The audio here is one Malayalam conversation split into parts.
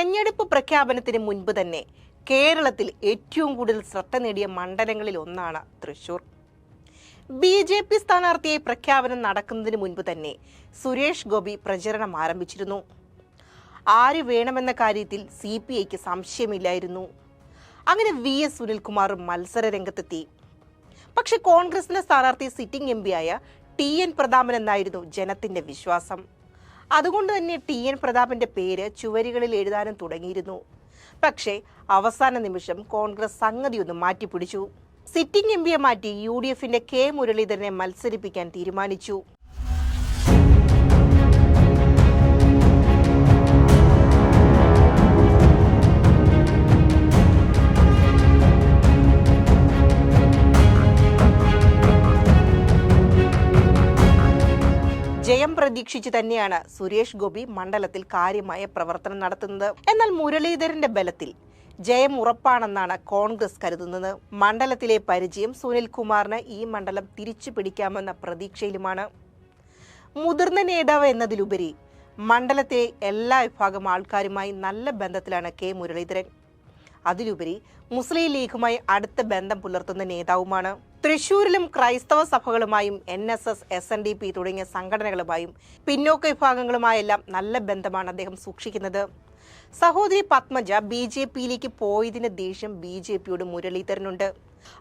തിരഞ്ഞെടുപ്പ് പ്രഖ്യാപനത്തിന് മുൻപ് തന്നെ കേരളത്തിൽ ഏറ്റവും കൂടുതൽ ശ്രദ്ധ നേടിയ മണ്ഡലങ്ങളിൽ ഒന്നാണ് തൃശൂർ. ബി ജെ പി സ്ഥാനാർത്ഥിയെ പ്രഖ്യാപനം നടക്കുന്നതിന് മുൻപ് തന്നെ സുരേഷ് ഗോപി പ്രചരണം ആരംഭിച്ചിരുന്നു. ആര് വേണമെന്ന കാര്യത്തിൽ സി പി ഐക്ക് സംശയമില്ലായിരുന്നു. അങ്ങനെ വി എസ് സുനിൽകുമാറും മത്സര രംഗത്തെത്തി പക്ഷെ കോൺഗ്രസിന്റെ സ്ഥാനാർത്ഥി സിറ്റിംഗ് എം ആയ ടി എൻ പ്രതാപൻ എന്നായിരുന്നു ജനത്തിന്റെ വിശ്വാസം. അതുകൊണ്ട് തന്നെ ടി എൻ പ്രതാപിന്റെ പേര് ചുവരുകളിൽ എഴുതാനും തുടങ്ങിയിരുന്നു. പക്ഷേ അവസാന നിമിഷം കോൺഗ്രസ് സംഗതിയൊന്നും മാറ്റിപ്പിടിച്ചു. സിറ്റിംഗ് എം പിയെ മാറ്റി യു ഡി എഫിന്റെ കെ മുരളീധരനെ മത്സരിപ്പിക്കാൻ തീരുമാനിച്ചു. പ്രതീക്ഷിച്ച് തന്നെയാണ് സുരേഷ് ഗോപി മണ്ഡലത്തിൽ കാര്യമായ പ്രവർത്തനം നടത്തുന്നത്. എന്നാൽ മുരളീധരന്റെ ബലത്തിൽ ജയം ഉറപ്പാണെന്നാണ് കോൺഗ്രസ് കരുതുന്നത്. മണ്ഡലത്തിലെ പരിചയം സുനിൽ കുമാറിന് ഈ മണ്ഡലം തിരിച്ചു പിടിക്കാമെന്ന പ്രതീക്ഷയിലുമാണ്. മുതിർന്ന നേതാവ് എന്നതിലുപരി മണ്ഡലത്തെ എല്ലാ വിഭാഗം ആൾക്കാരുമായി നല്ല ബന്ധത്തിലാണ് കെ മുരളീധരൻ. അതിലുപരി മുസ്ലിം ലീഗുമായി അടുത്ത ബന്ധം പുലർത്തുന്ന നേതാവുമാണ്. തൃശൂരിലും ക്രൈസ്തവ സഭകളുമായും N S S S N D P തുടങ്ങിയ സംഘടനകളുമായും പിന്നോക്ക വിഭാഗങ്ങളുമായെല്ലാം നല്ല ബന്ധമാണ് അദ്ദേഹം സൂക്ഷിക്കുന്നത്. സഹോദരി പത്മജ ബി ജെ പിയിലേക്ക് പോയതിന് ദേഷ്യം ബി ജെ പിയുടെ മുരളീധരനുണ്ട്.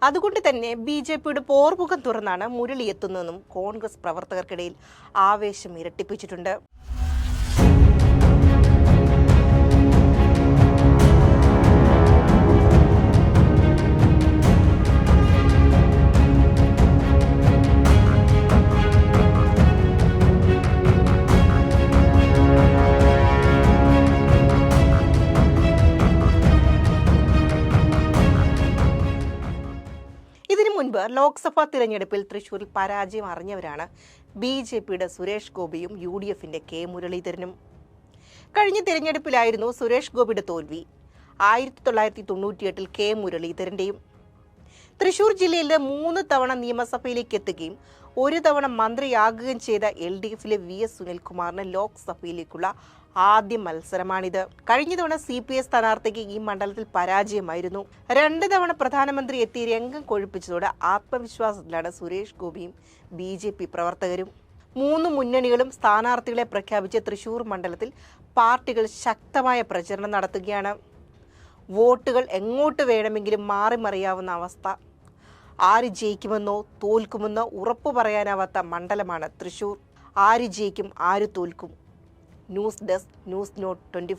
അതുകൊണ്ട് തന്നെ ബി ജെ പിയുടെ പോർമുഖം തുറന്നാണ് മുരളി എത്തുന്നതെന്നും കോൺഗ്രസ് പ്രവർത്തകർക്കിടയിൽ ആവേശം ഇരട്ടിപ്പിച്ചിട്ടുണ്ട്. മുൻപ് ലോക്സഭാ തിരഞ്ഞെടുപ്പിൽ തൃശൂരിൽ പരാജയം അറിഞ്ഞവരാണ് ബി ജെ പിയുടെ സുരേഷ് ഗോപിയും യു ഡി എഫിന്റെ കെ മുരളീധരനും. കഴിഞ്ഞ തിരഞ്ഞെടുപ്പിലായിരുന്നു സുരേഷ് ഗോപിയുടെ തോൽവി. ആയിരത്തി തൊള്ളായിരത്തി തൊണ്ണൂറ്റിയെട്ടിൽ കെ മുരളീധരന്റെയും തൃശൂർ ജില്ലയിൽ മൂന്ന് തവണ നിയമസഭയിലേക്ക് എത്തുകയും ഒരു തവണ മന്ത്രിയാകുകയും ചെയ്ത എൽ ഡി എഫിലെ വി എസ് സുനിൽകുമാറിന് ലോക്സഭയിലേക്കുള്ള ആദ്യ മത്സരമാണിത്. കഴിഞ്ഞ തവണ സി പി എസ് സ്ഥാനാർത്ഥിക്ക് ഈ മണ്ഡലത്തിൽ പരാജയമായിരുന്നു. രണ്ട് തവണ പ്രധാനമന്ത്രി എത്തി രംഗം കൊഴുപ്പിച്ചതോടെ ആത്മവിശ്വാസത്തിലാണ് സുരേഷ് ഗോപിയും ബി ജെ പി പ്രവർത്തകരും. മൂന്ന് മുന്നണികളും സ്ഥാനാർത്ഥികളെ പ്രഖ്യാപിച്ച് തൃശൂർ മണ്ഡലത്തിൽ പാർട്ടികൾ ശക്തമായ പ്രചരണം നടത്തുകയാണ്. വോട്ടുകൾ എങ്ങോട്ട് വേണമെങ്കിലും മാറിമറിയാവുന്ന അവസ്ഥ. ആര് ജയിക്കുമെന്നോ തോൽക്കുമെന്നോ ഉറപ്പ് പറയാനാവാത്ത മണ്ഡലമാണ് തൃശൂർ. ആര് ജയിക്കും ആര് തോൽക്കും. News desk news note twenty